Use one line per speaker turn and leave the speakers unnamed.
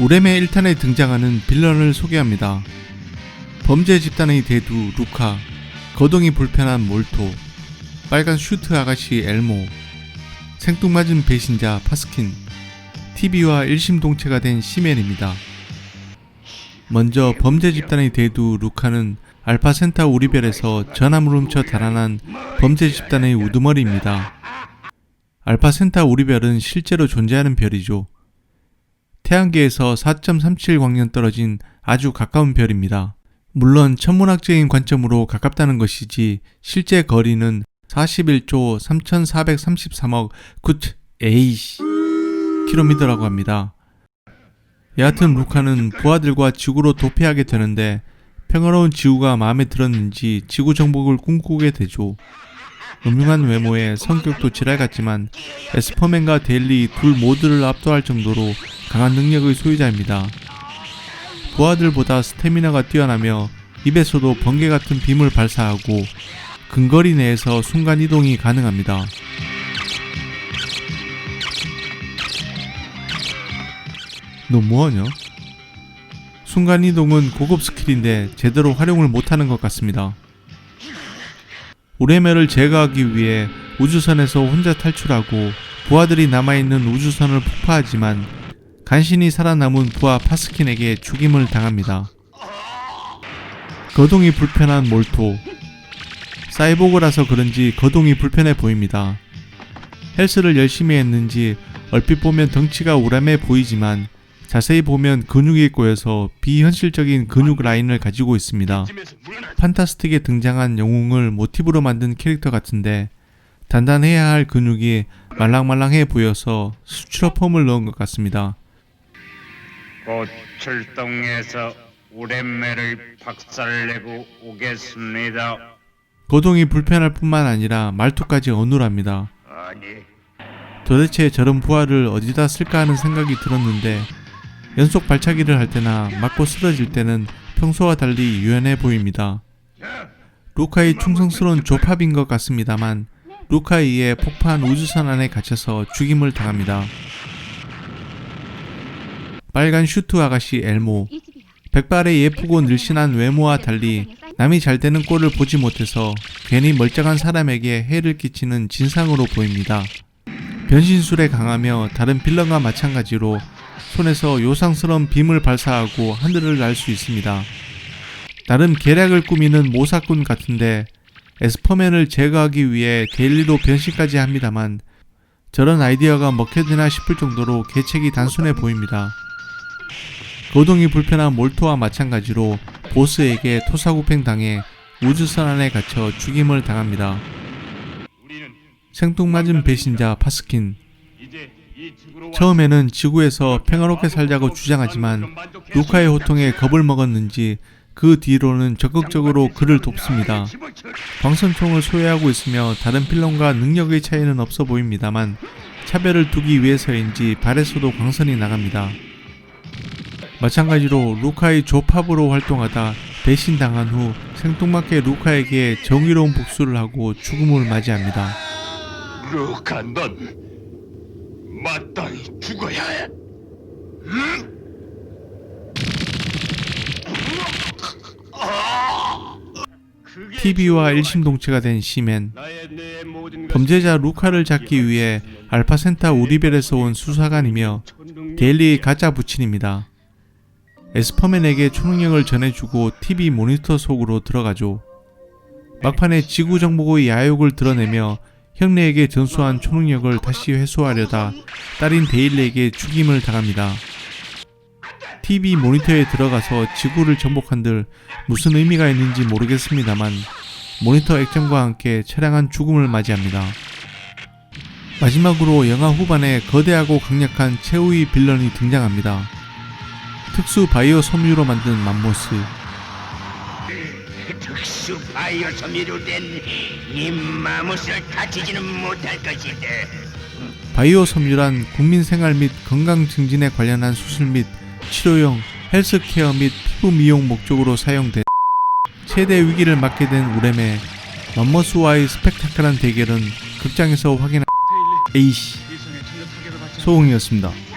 우렘의 1탄에 등장하는 빌런을 소개합니다. 범죄 집단의 대두 루카, 거동이 불편한 몰토, 빨간 슈트 아가씨 엘모, 생뚱맞은 배신자 파스킨, TV와 일심동체가 된 시멘입니다. 먼저 범죄 집단의 대두 루카는 알파 센타 우리별에서 전함을 훔쳐 달아난 범죄 집단의 우두머리입니다. 알파 센타 우리별은 실제로 존재하는 별이죠. 태양계에서 4.37 광년 떨어진 아주 가까운 별입니다. 물론 천문학적인 관점으로 가깝다는 것이지 실제 거리는 41조 3433억 9 에이씨 킬로미터라고 합니다. 여하튼 루카는 부하들과 지구로 도피하게 되는데 평화로운 지구가 마음에 들었는지 지구 정복을 꿈꾸게 되죠. 음흉한 외모에 성격도 지랄 같지만 에스퍼맨과 데일리 둘 모두를 압도할 정도로 강한 능력의 소유자입니다. 부하들보다 스태미나가 뛰어나며 입에서도 번개 같은 빔을 발사하고 근거리 내에서 순간 이동이 가능합니다. 너 뭐하냐? 순간 이동은 고급 스킬인데 제대로 활용을 못하는 것 같습니다. 우레메를 제거하기 위해 우주선에서 혼자 탈출하고 부하들이 남아있는 우주선을 폭파하지만 간신히 살아남은 부하 파스킨에게 죽임을 당합니다. 거동이 불편한 몰토. 사이보그라서 그런지 거동이 불편해 보입니다. 헬스를 열심히 했는지 얼핏 보면 덩치가 우람해 보이지만 자세히 보면 근육이 꼬여서 비현실적인 근육 라인을 가지고 있습니다. 판타스틱에 등장한 영웅을 모티브로 만든 캐릭터 같은데 단단해야 할 근육이 말랑말랑해 보여서 수치로 폼을 넣은 것 같습니다.
곧 출동해서 우렘매를 박살내고 오겠습니다.
거동이 불편할 뿐만 아니라 말투까지 어눌합니다.
아니,
도대체 저런 부하를 어디다 쓸까 하는 생각이 들었는데 연속 발차기를 할 때나 맞고 쓰러질 때는 평소와 달리 유연해 보입니다. 루카의 충성스러운 조팝인 것 같습니다만 루카에 의해 폭파한 우주선 안에 갇혀서 죽임을 당합니다. 빨간 슈트 아가씨 엘모 백발의 예쁘고 늘씬한 외모와 달리 남이 잘 되는 꼴을 보지 못해서 괜히 멀쩡한 사람에게 해를 끼치는 진상으로 보입니다. 변신술에 강하며 다른 빌런과 마찬가지로 손에서 요상스러운 빔을 발사하고 하늘을 날 수 있습니다. 나름 계략을 꾸미는 모사꾼 같은데 에스퍼맨을 제거하기 위해 데일리로 변신까지 합니다만 저런 아이디어가 먹혀드나 싶을 정도로 계책이 단순해 보입니다. 거동이 불편한 몰토와 마찬가지로 보스에게 토사구팽 당해 우주선 안에 갇혀 죽임을 당합니다. 생뚱맞은 배신자 파스킨 처음에는 지구에서 평화롭게 살자고 주장하지만 루카의 호통에 겁을 먹었는지 그 뒤로는 적극적으로 그를 돕습니다. 광선총을 소유하고 있으며 다른 필런과 능력의 차이는 없어 보입니다만 차별을 두기 위해서인지 발에서도 광선이 나갑니다. 마찬가지로 루카의 조팝으로 활동하다 배신당한 후 생뚱맞게 루카에게 정의로운 복수를 하고 죽음을 맞이합니다.
루카, 넌 마땅히 죽어야 해.
TV와 일심동체가 된
모든
범죄자 루카를 잡기 위해 알파센타 우리별에서 온 수사관이며 데일리의 가짜 부친입니다. 에스퍼맨에게 초능력을 전해주고 TV 모니터 속으로 들어가죠. 막판에 지구 정복의 야욕을 드러내며 형네에게 전수한 초능력을 다시 회수하려다 딸인 데일리에게 죽임을 당합니다. TV 모니터에 들어가서 지구를 정복한들 무슨 의미가 있는지 모르겠습니다만 모니터 액정과 함께 처량한 죽음을 맞이합니다. 마지막으로 영화 후반에 거대하고 강력한 최후의 빌런이 등장합니다. 특수 바이오 섬유로 만든 맘모스,
특수 바이오 섬유로 된 이 마못을 다치지는 못할 것이다.
바이오 섬유란 국민 생활 및 건강 증진에 관련한 수술 및 치료용 헬스케어 및 피부 미용 목적으로 사용된 최대 위기를 맞게 된 우렘의 맘모스와의 스펙타클한 대결은 극장에서 확인한 에이씨 소홍이었습니다.